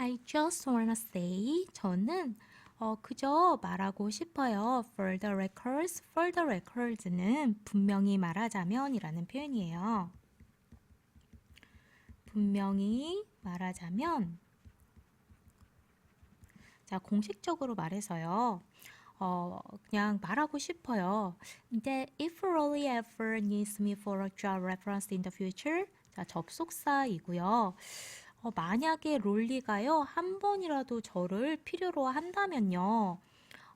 I just wanna say 저는 어, 그저 말하고 싶어요. For the records, for the records는 분명히 말하자면이라는 표현이에요. 분명히 말하자면 자, 공식적으로 말해서요. 어, 그냥 말하고 싶어요. That if Rolly ever needs me for a job reference in the future. 자, 접속사이고요. 어, 만약에 롤리가요, 한 번이라도 저를 필요로 한다면요.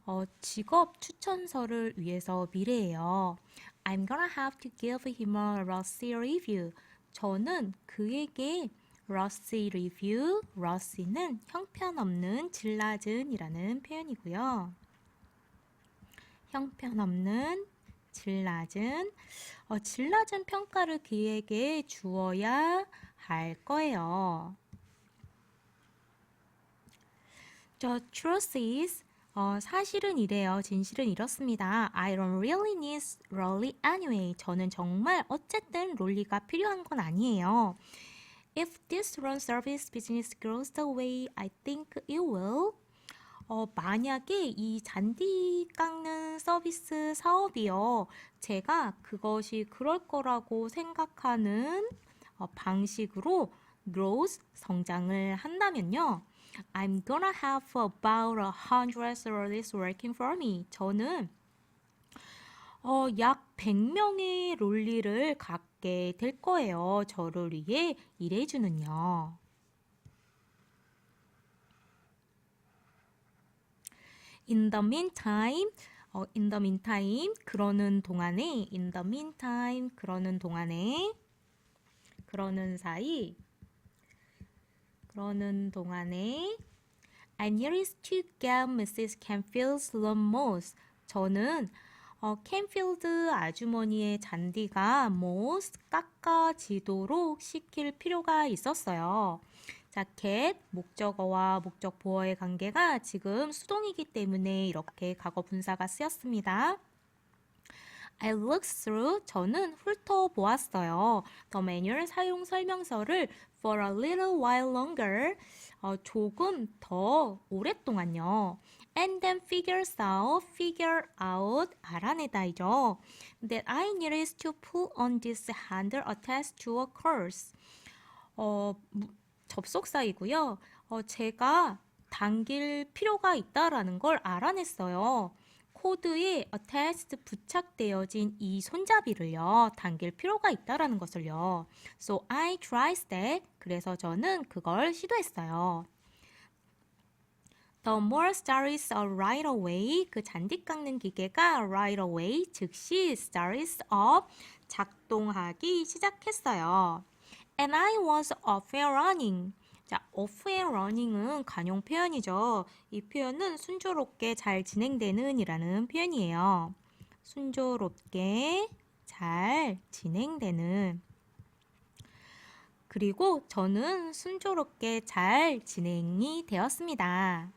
어, 직업 추천서를 위해서 미래에요. I'm gonna have to give him a Rossi review. 저는 그에게 Rossi review, Rossi는 형편없는 질낮은이라는 표현이고요. 형편없는 질낮은 어, 질낮은 평가를 그에게 주어야 할 거예요. The truth is 어, 사실은 이래요. 진실은 이렇습니다. I don't really need Rolly anyway. 저는 정말 어쨌든 롤리가 필요한 건 아니에요. If this run service business grows the way I think it will, 어, 만약에 이 잔디 깎는 서비스 사업이요. 제가 그것이 그럴 거라고 생각하는 어, 방식으로 grows 성장을 한다면요. I'm gonna have about a hundred service working for me. 저는 어, 약 100명의 롤리를 갖게 될 거예요. 저를 위해 일해주는요. In the meantime, 어, in the meantime, 그러는 동안에, in the meantime, 그러는 동안에, 그러는 사이, 그러는 동안에, I needed to get Mrs. Canfield's lawnmower. 저는 어, 캔필드 아주머니의 잔디가 모스 깎아지도록 시킬 필요가 있었어요. 자, get 목적어와 목적 보어의 관계가 지금 수동이기 때문에 이렇게 과거 분사가 쓰였습니다. I looked through 저는 훑어보았어요. The manual 사용 설명서를 for a little while longer 어, 조금 더 오랫동안요. And then figures out, figure out 알아내다이죠. That I needed to pull on this handle attached to a course. 어, 무- 접속사이고요. 어, 제가 당길 필요가 있다라는 걸 알아냈어요. 코드에 attached 부착되어진 이 손잡이를요. 당길 필요가 있다라는 것을요. So I tried that. 그래서 저는 그걸 시도했어요. The more starts right away. 그 잔디 깎는 기계가 right away 즉시 starts up 작동하기 시작했어요. And I was off and running. 자, off and running은 관용 표현이죠. 이 표현은 순조롭게 잘 진행되는 이라는 표현이에요. 순조롭게 잘 진행되는. 그리고 저는 순조롭게 잘 진행이 되었습니다.